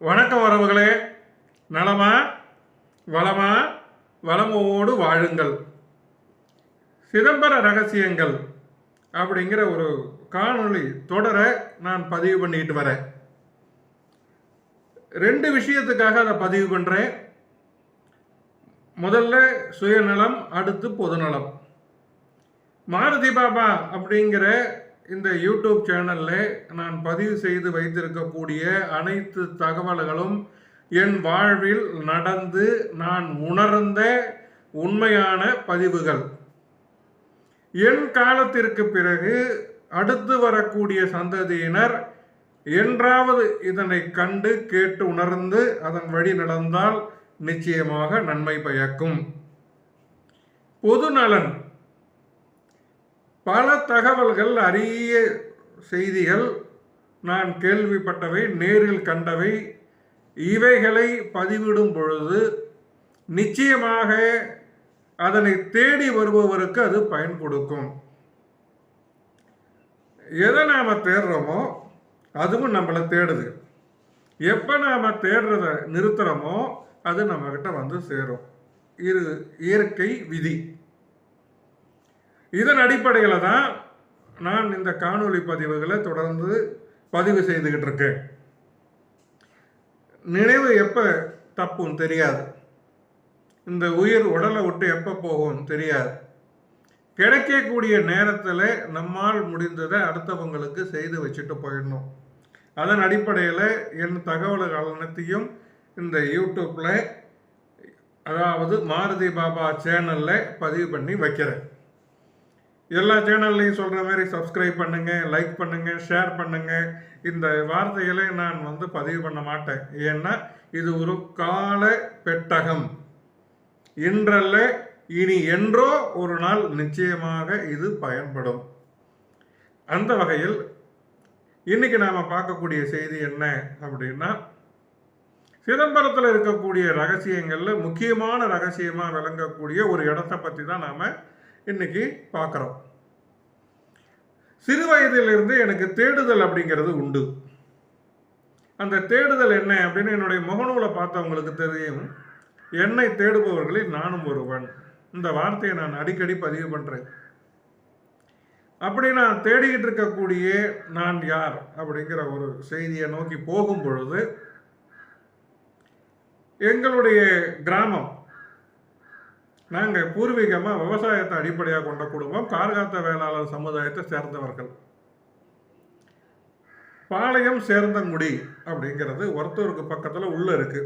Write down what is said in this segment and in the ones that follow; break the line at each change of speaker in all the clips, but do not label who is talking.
வணக்க உறவுகளே. நலமா? வளமா? வளமோடு வாழுங்கள். சிதம்பர ரகசியங்கள் அப்படிங்கிற ஒரு காணொளி தொடரை நான் பதிவு பண்ணிட்டு வரேன். ரெண்டு விஷயத்துக்காக அதை பதிவு பண்ணுறேன் முதல்ல சுயநலம் அடுத்து பொதுநலம். மாருதி பாபா அப்படிங்கிற இந்த யூடியூப் சேனலில் நான் பதிவு செய்து வைத்திருக்கக்கூடிய அனைத்து தகவல்களும் என் வாழ்வில் நடந்து நான் உணர்ந்த உண்மையான பதிவுகள். என் காலத்திற்கு பிறகு அடுத்து வரக்கூடிய சந்ததியினர் என்றாவது இதனை கண்டு கேட்டு உணர்ந்து அதன் வழி நடந்தால் நிச்சயமாக நன்மை பயக்கும். பொது நலன். பல தகவல்கள் அரிய செய்திகள் நான் கேள்விப்பட்டவை நேரில் கண்டவை. இவைகளை பதிவிடும் பொழுது நிச்சயமாக அதனை தேடி வருபவருக்கு அது பயன் கொடுக்கும். எதை நாம் தேடுறோமோ அதுவும் நம்மளை தேடுது. எப்போ நாம் தேடுறத நிறுத்துகிறோமோ அது நம்மக்கிட்ட வந்து சேரும். இரு இயற்கை விதி. இதன் அடிப்படையில் தான் நான் இந்த காணொளி பதிவுகளை தொடர்ந்து பதிவு செய்துக்கிட்டு இருக்கேன். நினைவு எப்போ தப்பும் தெரியாது. இந்த உயிர் உடலை விட்டு எப்போ போகும் தெரியாது. கிடைக்கக்கூடிய நேரத்தில் நம்மால் முடிந்ததை அடுத்தவங்களுக்கு செய்து வச்சுட்டு போயிடணும். அதன் அடிப்படையில் என் தகவல்கள் அனைத்தையும் இந்த யூடியூப்பில் அதாவது மாருதி பாபா சேனலில் பதிவு பண்ணி வைக்கிறேன். எல்லா சேனல்லையும் சொல்கிற மாதிரி சப்ஸ்கிரைப் பண்ணுங்கள் லைக் பண்ணுங்கள் ஷேர் பண்ணுங்கள் இந்த வார்த்தைகளை நான் வந்து பதிவு பண்ண மாட்டேன். ஏன்னா இது ஒரு கால பெட்டகம். இன்றல்ல இனி என்றோ ஒரு நாள் நிச்சயமாக இது பயன்படும். அந்த வகையில் இன்னைக்கு நாம் பார்க்கக்கூடிய செய்தி என்ன அப்படின்னா சிதம்பரத்தில் இருக்கக்கூடிய ரகசியங்களில் முக்கியமான ரகசியமாக விளங்கக்கூடிய ஒரு இடத்தை பற்றி தான் நாம் இன்னைக்கு பார்க்குறோம். சிறு வயதிலிருந்து எனக்கு தேடுதல் அப்படிங்கிறது உண்டு. அந்த தேடுதல் என்ன அப்படின்னு என்னுடைய முகநூலை பார்த்தவங்களுக்கு தெரியும். என்னை தேடுபவர்களில் நானும் ஒருவன். இந்த வார்த்தையை நான் அடிக்கடி பதிவு பண்ணுறேன் அப்படி நான் தேடிக்கிட்டு இருக்கக்கூடிய நான் யார் அப்படிங்கிற ஒரு செய்தியை நோக்கி போகும் பொழுது எங்களுடைய கிராமம் நாங்கள் பூர்வீகமாக விவசாயத்தை அடிப்படையாக கொண்ட குடும்பம் கார்காத்த வேளாளர் சமுதாயத்தை சேர்ந்தவர்கள். பாளையம் சேர்ந்தங்குடி அப்படிங்கிறது ஒருத்தருக்கு பக்கத்தில் உள்ள இருக்கு.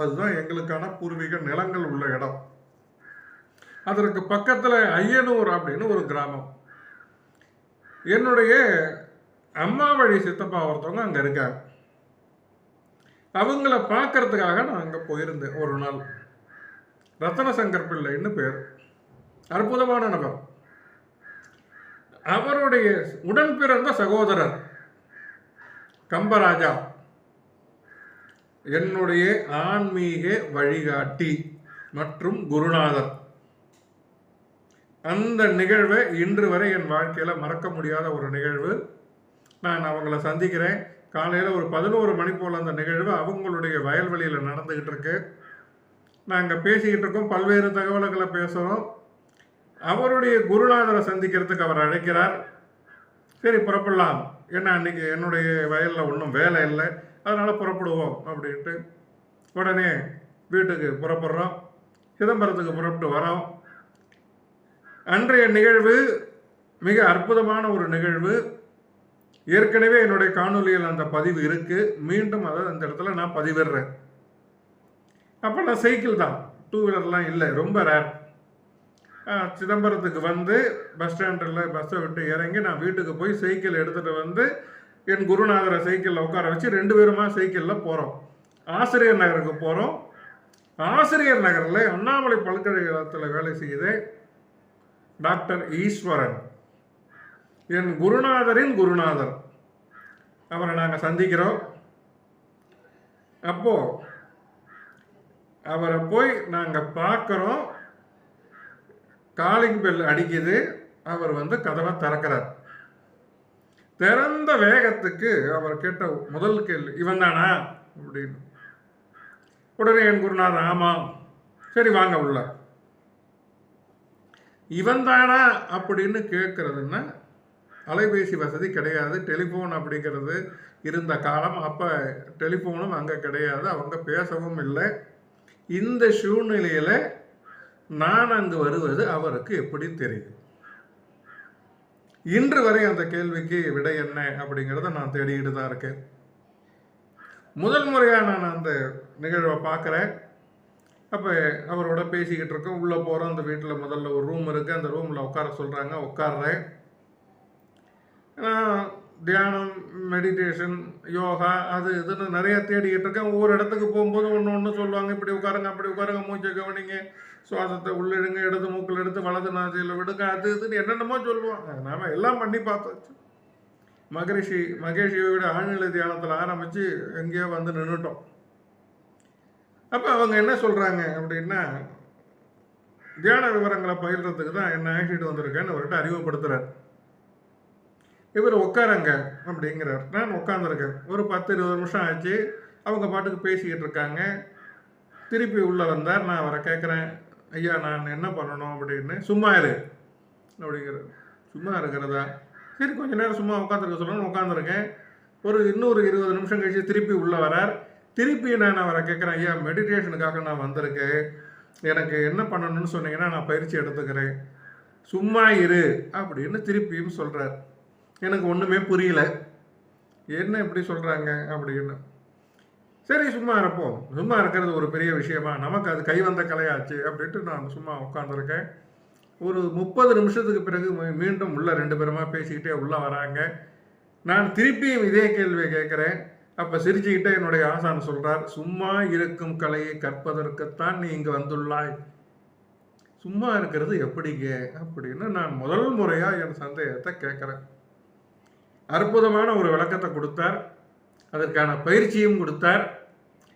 அதுதான் எங்களுக்கான பூர்வீக நிலங்கள் உள்ள இடம். அதற்கு பக்கத்தில் ஐயனூர் அப்படின்னு ஒரு கிராமம். என்னுடைய அம்மா வழி சித்தப்பா ஒருத்தவங்க அங்கே இருக்காங்க. அவங்கள பார்க்கறதுக்காக நான் அங்கே போயிருந்தேன் ஒரு நாள். ரத்தனசங்கர் பிள்ளைன்னு பேர். அற்புதமான நபர். அவருடைய உடன் பிறந்த சகோதரர் கம்பராஜா. என்னுடைய ஆன்மீக வழிகாட்டி மற்றும் குருநாதர். அந்த நிகழ்வை இன்று வரை என் வாழ்க்கையில் மறக்க முடியாத ஒரு நிகழ்வு. நான் அவங்கள சந்திக்கிறேன். காலையில் ஒரு பதினோரு மணி போல் அந்த நிகழ்வு அவங்களுடைய வயல்வெளியில் நடந்துக்கிட்டு இருக்கு. நாங்கள் பேசிக்கிட்டு இருக்கோம் பல்வேறு தகவல்களை பேசுகிறோம் அவருடைய குருநாதரை சந்திக்கிறதுக்கு அவர் அழைக்கிறார். சரி புறப்படலாம். ஏன்னா அன்றைக்கி என்னுடைய வயலில் ஒன்றும் வேலை இல்லை. அதனால் புறப்படுவோம் அப்படின்ட்டு உடனே வீட்டுக்கு புறப்படுறோம். சிதம்பரத்துக்கு புறப்பட்டு வரோம். அன்றைய நிகழ்வு மிக அற்புதமான ஒரு நிகழ்வு. ஏற்கனவே என்னுடைய காணொலியில் அந்த பதிவு இருக்குது மீண்டும் அதை அந்த இடத்துல நான் பதிவிடுறேன். அப்போல்லாம் சைக்கிள் தான். டூ வீலர்லாம் இல்லை ரொம்ப ரேர் சிதம்பரத்துக்கு வந்து பஸ் ஸ்டாண்டில் பஸ்ஸை விட்டு இறங்கி நான் வீட்டுக்கு போய் சைக்கிள் எடுத்துகிட்டு வந்து என் குருநாதரை சைக்கிளில் உட்கார வச்சு ரெண்டு பேருமா சைக்கிளில் போகிறோம் ஆசிரியர் நகருக்கு போகிறோம் ஆசிரியர் நகரில் அண்ணாமலை பல்கலைக்கழகத்தில் வேலை செய்த டாக்டர் ஈஸ்வரன். என் குருநாதரின் குருநாதர். அவரை நாங்கள் சந்திக்கிறோம். அப்போது அவரை போய் நாங்கள் பார்க்குறோம். காலிங் பெல் அடிக்குது. அவர் வந்து கதவை திறக்கிறார். திறந்த வேகத்துக்கு அவர் கேட்ட முதல் கேள்வி இவன் தானா? அப்படின்னு. உடனே என் குருநாதன் ஆமாம் சரி வாங்க உள்ள. இவன் தானா? அப்படின்னு கேட்கறதுன்னா அலைபேசி வசதி கிடையாது. டெலிஃபோன் அப்படிங்கிறது இருந்த காலம். அப்போ டெலிஃபோனும் அங்கே கிடையாது. அவங்க பேசவும் இல்லை. இந்த சூழ்நிலையில் நான் அங்கு வருவது அவருக்கு எப்படி தெரியும்? இன்று வரை அந்த கேள்விக்கு விடை என்ன அப்படிங்கிறத நான் தேடிக்கிட்டு தான் இருக்கேன். முதல் முறையாக நான் அந்த நிகழ்வை பார்க்குறேன். அப்போ அவரோட பேசிக்கிட்டு இருக்கோம் உள்ளே போகிறோம் அந்த வீட்டில் முதல்ல ஒரு ரூம் இருக்குது அந்த ரூமில் உட்கார சொல்கிறாங்க உட்காடுறேன் நான் தியானம் மெடிடேஷன் யோகா அது இதுன்னு நிறைய தேடிக்கிட்டு இருக்கேன். ஒவ்வொரு இடத்துக்கு போகும்போது ஒன்று ஒன்று சொல்லுவாங்க. இப்படி உட்காருங்க அப்படி உட்காருங்க மூச்சை கவனிங்க. சுவாசத்தை உள்ளிடுங்க இடது மூக்கில் எடுத்து வலது நாசியில் விடுங்க. அது இதுன்னு என்னென்னமோ சொல்லுவாங்க. நாம் எல்லாம் பண்ணி பார்த்தாச்சு. மகரிஷி மகேஷியோட ஆழ்நிலை தியானத்தில் ஆரம்பித்து எங்கேயோ வந்து நின்றுட்டோம் அப்போ அவங்க என்ன சொல்கிறாங்க அப்படின்னா தியான விவரங்களை பகிர்றதுக்கு தான் என்ன ஆக்சிட்டு வந்திருக்கேன்னு அவர்கிட்ட அறிமுகப்படுத்துகிறார் இவர் உட்காருங்க அப்படிங்கிறார். நான் உட்காந்துருக்கேன் ஒரு பத்து இருபது நிமிஷம் ஆச்சு. அவங்க பாட்டுக்கு பேசிக்கிட்டு இருக்காங்க. திருப்பி உள்ளே வந்தார். நான் அவரை கேட்குறேன் ஐயா நான் என்ன பண்ணணும்? அப்படின்னு. சும்மா இரு. அப்படிங்கிறார். சும்மா இருக்கிறதா? சரி கொஞ்ச நேரம் சும்மா உட்காந்துருக்க சொல்லணும்னு உட்காந்துருக்கேன் ஒரு இன்னொரு இருபது நிமிஷம் கழிச்சு திருப்பி உள்ளே வரார். திருப்பி நான் அவரை கேட்குறேன் ஐயா மெடிடேஷனுக்காக நான் வந்திருக்கேன். எனக்கு என்ன பண்ணணும்னு சொன்னீங்கன்னா நான் பயிற்சி எடுத்துக்கிறேன். சும்மா இரு. அப்படின்னு திருப்பியும் சொல்கிறார் எனக்கு ஒன்றுமே புரியல. என்ன இப்படி சொல்கிறாங்க அப்படின்னு. சரி சும்மா இருப்போம். சும்மா இருக்கிறது ஒரு பெரிய விஷயமா? நமக்கு அது கை வந்த கலையாச்சு அப்படின்ட்டு நான் சும்மா உட்காந்துருக்கேன் ஒரு முப்பது நிமிஷத்துக்கு பிறகு மீண்டும் உள்ள ரெண்டு பேருமா பேசிக்கிட்டே உள்ளே வராங்க. நான் திருப்பியும் இதே கேள்வியை கேட்குறேன். அப்போ சிரிச்சுக்கிட்டே என்னுடைய ஆசான் சொல்கிறார் சும்மா இருக்கும் கலையை கற்பதற்குத்தான் நீ இங்கே வந்துள்ளாய். சும்மா இருக்கிறது எப்படிங்க? அப்படின்னு நான் முதல் முறையாக என் சந்தேகத்தை கேட்குறேன். அற்புதமான ஒரு விளக்கத்தை கொடுத்தார். அதற்கான பயிற்சியும் கொடுத்தார்.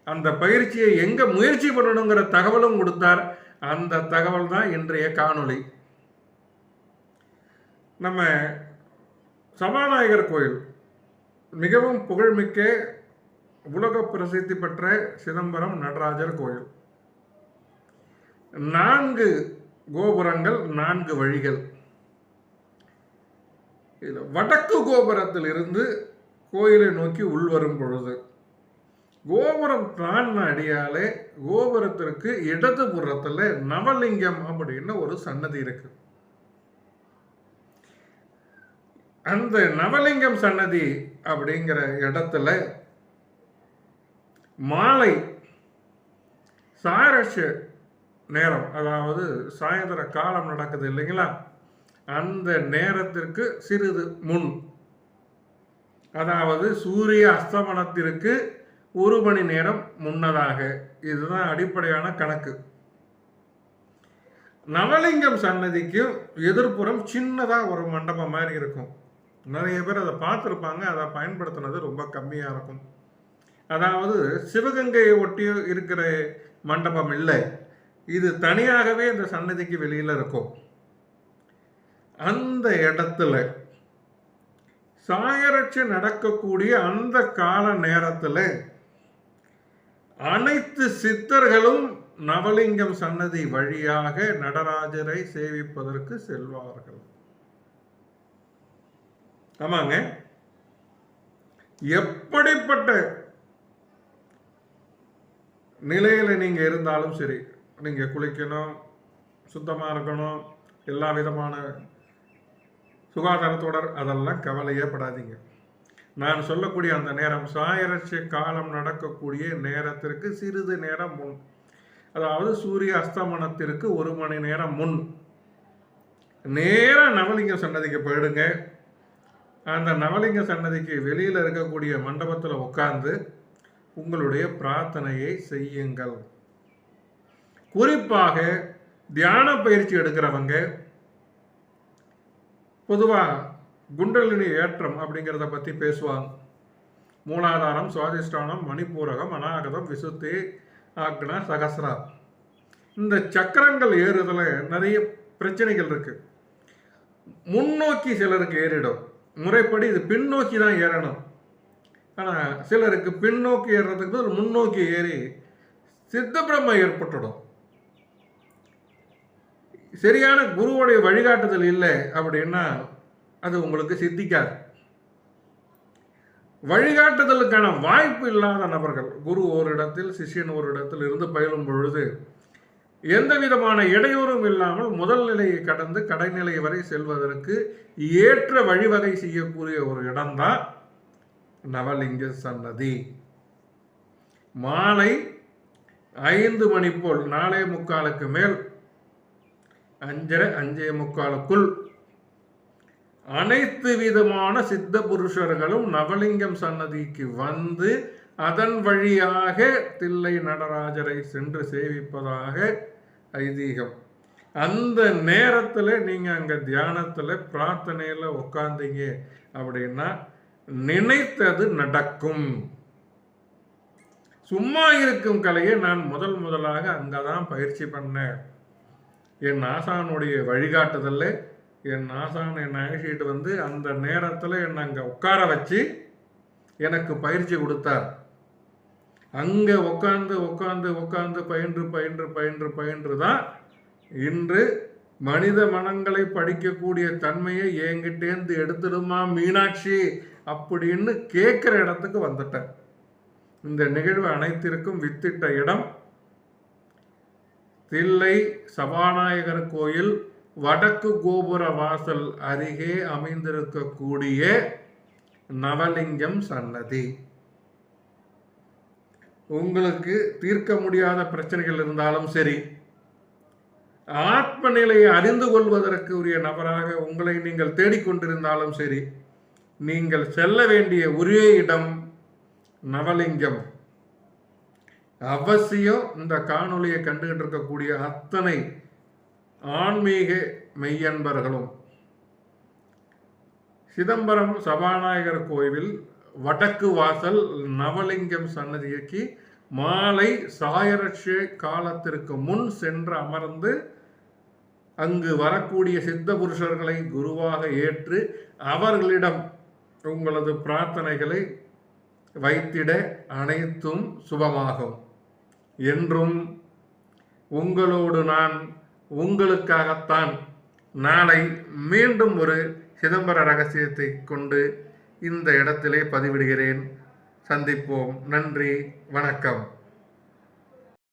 அந்த பயிற்சியை எங்கே முயற்சி பண்ணணுங்கிற தகவலும் கொடுத்தார். அந்த தகவல் தான் இன்றைய காணொளி. நம்ம சபாநாயகர் கோயில் மிகவும் புகழ்மிக்க உலக பிரசித்தி பெற்ற சிதம்பரம் நடராஜர் கோயில். நான்கு கோபுரங்கள் நான்கு வழிகள். இதில் வடக்கு கோபுரத்திலிருந்து கோயிலை நோக்கி உள்வரும் பொழுது கோபுரம் தாண்டின அடியாலே கோபுரத்திற்கு இடது புறத்தில் நவலிங்கம் அப்படின்னு ஒரு சன்னதி இருக்கு. அந்த நவலிங்கம் சன்னதி அப்படிங்கிற இடத்துல மாலை சாரட்ச நேரம் அதாவது சாயந்தர காலம் நடக்குது இல்லைங்களா? அந்த நேரத்திற்கு சிறிது முன். அதாவது சூரிய அஸ்தமனத்திற்கு ஒரு மணி நேரம் முன்னதாக. இதுதான் அடிப்படையான கணக்கு. நவலிங்கம் சன்னதிக்கும் எதிர்ப்புறம் சின்னதாக ஒரு மண்டபம் மாதிரி இருக்கும். நிறைய பேர் அதை பார்த்துருப்பாங்க அதை பயன்படுத்தினது ரொம்ப கம்மியாக இருக்கும். அதாவது சிவகங்கையை ஒட்டி இருக்கிற மண்டபம் இல்லை. இது தனியாகவே இந்த சன்னதிக்கு வெளியில் இருக்கும். அந்த இடத்துல சாயரட்சி நடக்கக்கூடிய அந்த கால நேரத்தில் அனைத்து சித்தர்களும் நவலிங்கம் சன்னதி வழியாக நடராஜரை சேவிப்பதற்கு செல்வார்கள். ஆமாங்க. எப்படிப்பட்ட நிலையில் நீங்கள் இருந்தாலும் சரி நீங்கள் குளிக்கணும் சுத்தமாக இருக்கணும் எல்லா விதமான சுகாதாரத்தோடர் அதெல்லாம் கவலையே படாதீங்க. நான் சொல்லக்கூடிய அந்த நேரம் சாயரட்சி காலம் நடக்கக்கூடிய நேரத்திற்கு சிறிது நேரம் முன். அதாவது சூரிய அஸ்தமனத்திற்கு ஒரு மணி நேரம் முன். நேராக நவலிங்க சன்னதிக்கு போயிடுங்க. அந்த நவலிங்க சன்னதிக்கு வெளியில் இருக்கக்கூடிய மண்டபத்தில் உட்கார்ந்து உங்களுடைய பிரார்த்தனையை செய்யுங்கள். குறிப்பாக தியான பயிற்சி எடுக்கிறவங்க பொதுவாக குண்டலினி ஏற்றம் அப்படிங்கிறத பற்றி பேசுவாங்க. மூலாதாரம் சுவாதிஷ்டானம் மணிப்பூரகம் அநாகதம் விசுத்தி ஆக்னா சகசரா. இந்த சக்கரங்கள் ஏறுதல நிறைய பிரச்சனைகள் இருக்குது முன்னோக்கி சிலருக்கு ஏறிடும். முறைப்படி இது பின்னோக்கி தான் ஏறணும். ஆனால் சிலருக்கு பின்னோக்கி ஏறுறதுக்கு முன்னோக்கி ஏறி சித்த பிரம்ம ஏற்பட்டுடும். சரியான குருவுடைய வழிகாட்டுதல் இல்லை அப்படின்னா அது உங்களுக்கு சித்திக்காது. வழிகாட்டுதலுக்கான வாய்ப்பு இல்லாத நபர்கள் குரு ஒரு இடத்தில் சிஷ்யன் ஒரு இடத்தில் இருந்து பயிலும் பொழுது எந்த விதமான இடையூறும் இல்லாமல் முதல் நிலையை கடந்து கடைநிலை வரை செல்வதற்கு ஏற்ற வழிவகை செய்யக்கூடிய ஒரு இடம்தான் நவலிங்க சன்னதி. மாலை ஐந்து மணி போல் நாலே முக்காலுக்கு மேல் அஞ்சரை அஞ்சே முக்காலுக்குள். அனைத்து விதமான சித்த புருஷர்களும் நவலிங்கம் சன்னதிக்கு வந்து அதன் வழியாக தில்லை நடராஜரை சென்று சேவிப்பதாக ஐதீகம். அந்த நேரத்தில் நீங்கள் அங்கே தியானத்தில் பிரார்த்தனையில் உட்காந்தீங்க அப்படின்னா நினைத்தது நடக்கும். சும்மா இருக்கும் கலையை நான் முதல் முதலாக அங்கே தான் பயிற்சி பண்ணேன். என் ஆசானுடைய வழிகாட்டுதலில் என் ஆசான் என்னை அழைச்சிட்டு வந்து அந்த நேரத்தில் என்னை அங்கே உட்கார வச்சு எனக்கு பயிற்சி கொடுத்தார். அங்கே உட்காந்து உட்காந்து உட்காந்து பயின்று பயின்று பயின்று பயின்று தான் இன்று மனித மனங்களை படிக்கக்கூடிய தன்மையை என்கிட்டேருந்து எடுத்துடுமா மீனாட்சி அப்படின்னு கேட்குற இடத்துக்கு வந்துட்டேன். இந்த நிகழ்வு அனைத்திற்கும் வித்திட்ட இடம் தில்லை சபாநாயகர் கோயில் வடக்கு கோபுர வாசல் அருகே அமைந்திருக்கக்கூடிய நவலிங்கம் சன்னதி. உங்களுக்கு தீர்க்க முடியாத பிரச்சனைகள் இருந்தாலும் சரி ஆத்ம நிலையை அறிந்து கொள்வதற்கு உரிய நபராக உங்களை நீங்கள் தேடிக்கொண்டிருந்தாலும் சரி நீங்கள் செல்ல வேண்டிய ஒரே இடம் நவலிங்கம். அவசியம் இந்த காணொலியை கண்டுகிட்டு இருக்கக்கூடிய அத்தனை ஆன்மீக மெய்யன்பர்களும். சிதம்பரம் சபாநாயகர் கோவில் வடக்கு வாசல் நவலிங்கம் சன்னதிக்கு மாலை சாயரட்ச காலத்திற்கு முன் சென்று அமர்ந்து அங்கு வரக்கூடிய சித்த புருஷர்களை குருவாக ஏற்று அவர்களிடம் உங்களது பிரார்த்தனைகளை வைத்திட அனைத்தும் சுபமாகும். என்றும் உங்களோடு நான் உங்களுக்காகத்தான் நாளை மீண்டும் ஒரு சிதம்பர ரகசியத்தை கொண்டு இந்த இடத்திலே பதிவிடுகிறேன். சந்திப்போம். நன்றி. வணக்கம்.